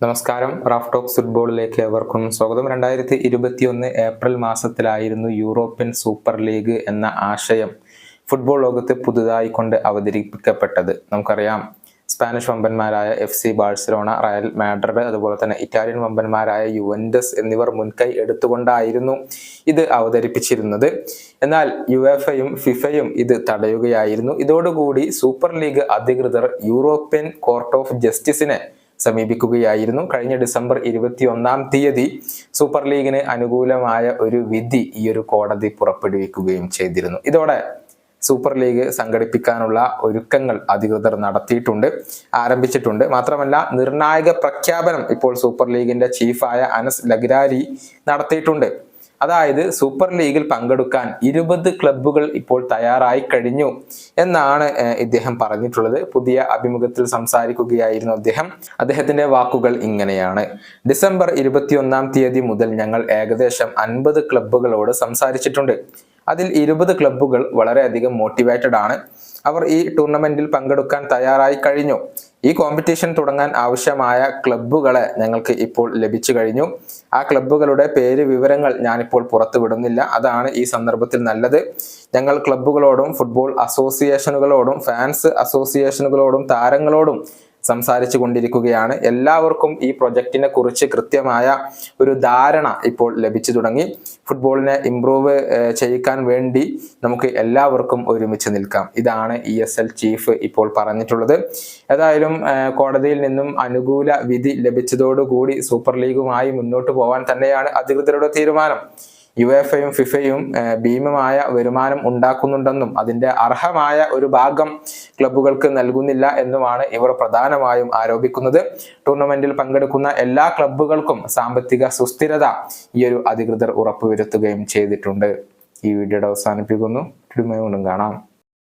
നമസ്കാരം. Raf talks ഫുട്ബോളിലേക്ക് എവർക്കും സ്വാഗതം. രണ്ടായിരത്തി ഇരുപത്തിയൊന്ന് ഏപ്രിൽ മാസത്തിലായിരുന്നു യൂറോപ്യൻ സൂപ്പർ ലീഗ് എന്ന ആശയം ഫുട്ബോൾ ലോകത്ത് പുതുതായി കൊണ്ട് അവതരിപ്പിക്കപ്പെട്ടത്. നമുക്കറിയാം Spanish വമ്പന്മാരായ F C Barcelona Real Madrid അതുപോലെ തന്നെ ഇറ്റാലിയൻ വമ്പന്മാരായ യുവൻഡസ് എന്നിവർ മുൻകൈ എടുത്തുകൊണ്ടായിരുന്നു ഇത് അവതരിപ്പിച്ചിരുന്നത്. എന്നാൽ യുഎഫയും ഫിഫയും ഇത് തടയുകയായിരുന്നു. ഇതോടുകൂടി സൂപ്പർ ലീഗ് അധികൃതർ യൂറോപ്യൻ കോർട്ട് ഓഫ് ജസ്റ്റിസിനെ സമീപിക്കുകയായിരുന്നു. കഴിഞ്ഞ ഡിസംബർ ഇരുപത്തി ഒന്നാം തീയതി സൂപ്പർ ലീഗിന് അനുകൂലമായ ഒരു വിധി ഈ ഒരു കോടതി പുറപ്പെടുവിക്കുകയും ചെയ്തിരുന്നു. ഇതോടെ സൂപ്പർ ലീഗ് സംഘടിപ്പിക്കാനുള്ള ഒരുക്കങ്ങൾ അധികൃതർ നടത്തിയിട്ടുണ്ട് ആരംഭിച്ചിട്ടുണ്ട്. മാത്രമല്ല നിർണായക പ്രഖ്യാപനം ഇപ്പോൾ സൂപ്പർ ലീഗിന്റെ ചീഫായ അനസ് ലഗ്രാരി നടത്തിയിട്ടുണ്ട്. അതായത് സൂപ്പർ ലീഗിൽ പങ്കെടുക്കാൻ ഇരുപത് ക്ലബ്ബുകൾ ഇപ്പോൾ തയ്യാറായി കഴിഞ്ഞു എന്നാണ് ഇദ്ദേഹം പറഞ്ഞിട്ടുള്ളത്. പുതിയ അഭിമുഖത്തിൽ സംസാരിക്കുകയായിരുന്നു അദ്ദേഹം. അദ്ദേഹത്തിന്റെ വാക്കുകൾ ഇങ്ങനെയാണ്. ഡിസംബർ ഇരുപത്തിയൊന്നാം തീയതി മുതൽ ഞങ്ങൾ ഏകദേശം അൻപത് ക്ലബ്ബുകളോട് സംസാരിച്ചിട്ടുണ്ട്. അതിൽ ഇരുപത് ക്ലബ്ബുകൾ വളരെയധികം മോട്ടിവേറ്റഡ് ആണ്. അവർ ഈ ടൂർണമെന്റിൽ പങ്കെടുക്കാൻ തയ്യാറായി കഴിഞ്ഞു. ഈ കോമ്പറ്റീഷൻ തുടങ്ങാൻ ആവശ്യമായ ക്ലബ്ബുകളെ ഞങ്ങൾക്ക് ഇപ്പോൾ ലഭിച്ചു കഴിഞ്ഞു. ആ ക്ലബ്ബുകളുടെ പേര് വിവരങ്ങൾ ഞാനിപ്പോൾ പുറത്തു വിടുന്നില്ല. അതാണ് ഈ സന്ദർഭത്തിൽ നല്ലത്. ഞങ്ങൾ ക്ലബ്ബുകളോടും ഫുട്ബോൾ അസോസിയേഷനുകളോടും ഫാൻസ് അസോസിയേഷനുകളോടും താരങ്ങളോടും സംസാരിച്ചു കൊണ്ടിരിക്കുകയാണ്. എല്ലാവർക്കും ഈ പ്രൊജക്റ്റിനെ കുറിച്ച് കൃത്യമായ ഒരു ധാരണ ഇപ്പോൾ ലഭിച്ചു തുടങ്ങി. ഫുട്ബോളിനെ ഇംപ്രൂവ് ചെയ്യിക്കാൻ വേണ്ടി നമുക്ക് എല്ലാവർക്കും ഒരുമിച്ച് നിൽക്കാം. ഇതാണ് ഇ എസ് എൽ ചീഫ് ഇപ്പോൾ പറഞ്ഞിട്ടുള്ളത്. ഏതായാലും കോടതിയിൽ നിന്നും അനുകൂല വിധി ലഭിച്ചതോടുകൂടി സൂപ്പർ ലീഗുമായി മുന്നോട്ട് പോകാൻ തന്നെയാണ് അധികൃതരുടെ തീരുമാനം. യുഎഫയും ഫിഫയും ഭീമമായ വരുമാനം ഉണ്ടാക്കുന്നുണ്ടെന്നും അതിന്റെ അർഹമായ ഒരു ഭാഗം ക്ലബ്ബുകൾക്ക് നൽകുന്നില്ല എന്നുമാണ് ഇവർ പ്രധാനമായും ആരോപിക്കുന്നത്. ടൂർണമെന്റിൽ പങ്കെടുക്കുന്ന എല്ലാ ക്ലബ്ബുകൾക്കും സാമ്പത്തിക സുസ്ഥിരത ഈ ഒരു അധികൃതർ ഉറപ്പുവരുത്തുകയും ചെയ്തിട്ടുണ്ട്. ഈ വീഡിയോയുടെ അവസാനിപ്പിക്കുന്നു. കാണാം.